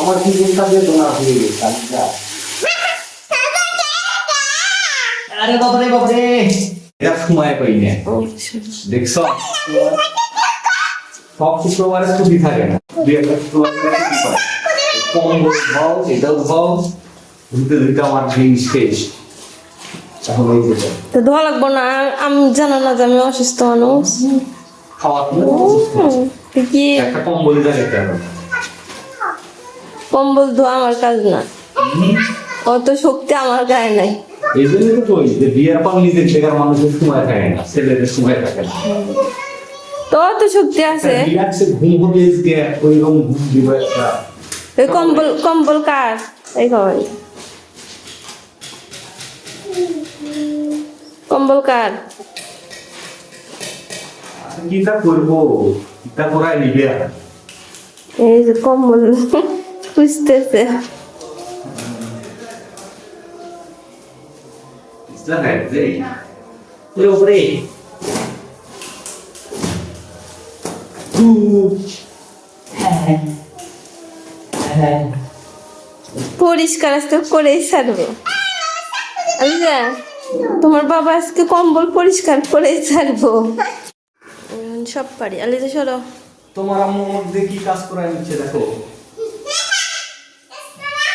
আমার কি চিন্তা তোমার হয়ে গেছে? আচ্ছা আরে বাবারে বাবারে এটা সময় পাই না। দেখছ? সব শুক্রবারে ছুটি থাকে না। দুই একটা শুক্রবারে ছুটি পায় কম ভাও এটাও ভাও ধুতে ধুতে আমার দিন শেষ। এখন এই যেটা তো ধোয়া লাগবো না আমি জানো না যে আমি অসুস্থ মানুষ। খাওয়া কি একটা কম্বল কম্বল ধোয়া আমার কাজ না। অত শক্তি আমার গায়ে নাই। এই জন্য তো কই যে বিয়ের পর নিজের বেকার মানুষের সময় থাকে না ছেলেদের সময় থাকে না। তো অত শক্তি আছে। রিল্যাক্সে ঘুম হবে আজকে ওইরকম ঘুম দিব একটা। ওই কম্বল কম্বল কার? এই কই? কম্বল কার? কিতা করব? কিতা করাই নিবে? এই যে কম্বল। খুঁজতেছে। কিতা নাই যে ওরে ওরে পরিষ্কার আজকে করেই ছাড়বে। আচ্ছা তোমার বাবা আজকে কম্বল পরিষ্কার করেই ছাড়বো। সব পারি। আলিজা সরো। তোমার আম্মুর মধ্যে কি কাজ করাই নিচ্ছে দেখো?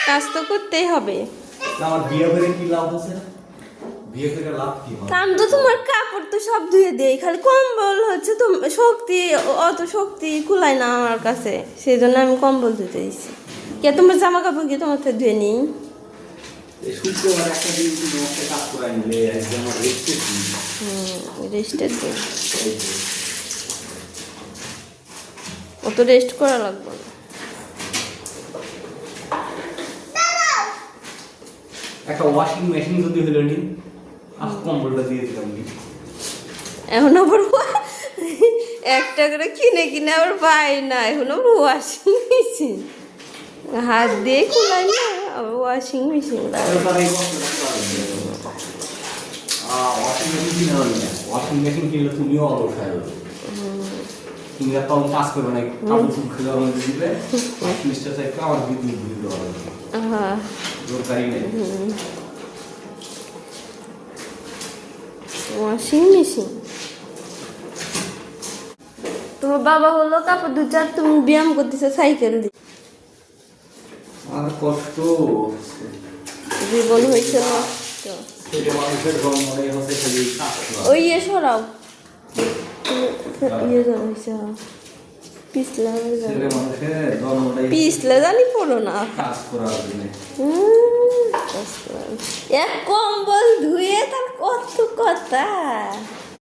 কাজ তো করতেই হবে। আমার বিয়ে করে কি লাভ আছে? বিয়ে করে লাভ কি কাম তো তোমার কাপড় তো সব ধুয়ে দেই খালি কম্বল হচ্ছে তো শক্তি অত শক্তি কুলায় না আমার কাছে সেই জন্য আমি কম্বল ধুতে দিচ্ছি কে তোমার জামা কাপড় কি তোমার ধুয়ে নিই? শুক্রবার একটা কাজ নিলে একদম দিন। অত রেস্ট করা লাগবে না। একটা ওয়াশিং মেশিন যদি হলো নি আজ কম্বলটা দিয়ে দিলাম এখন আবার একটা করে কিনে কিনে আবার পাই না এখন আবার ওয়াশিং মেশিন হাত দিয়ে খোলাই না আবার ওয়াশিং মেশিন ওয়াশিং মেশিন কিনলে তুমিও অলস হয়ে তুমি একটা কাজ করবে না কাপড় চুপ খেলে আমার দিবে মিস্টার সাহেবকে আমার বিদ্যুৎ দিয়ে দেওয়া হবে দরকারই নেই। ওয়াশিং মেশিন তোমার বাবা হলো কাপড় দু চার তুমি ব্যায়াম করতেছে সাইকেল দিয়ে। আর কষ্ট। জীবন হয়েছে নষ্ট। ওই সরাও। পিছলে হয়ে জানি পড়ো না। এক কম্বল ধুয়ে তার কত কথা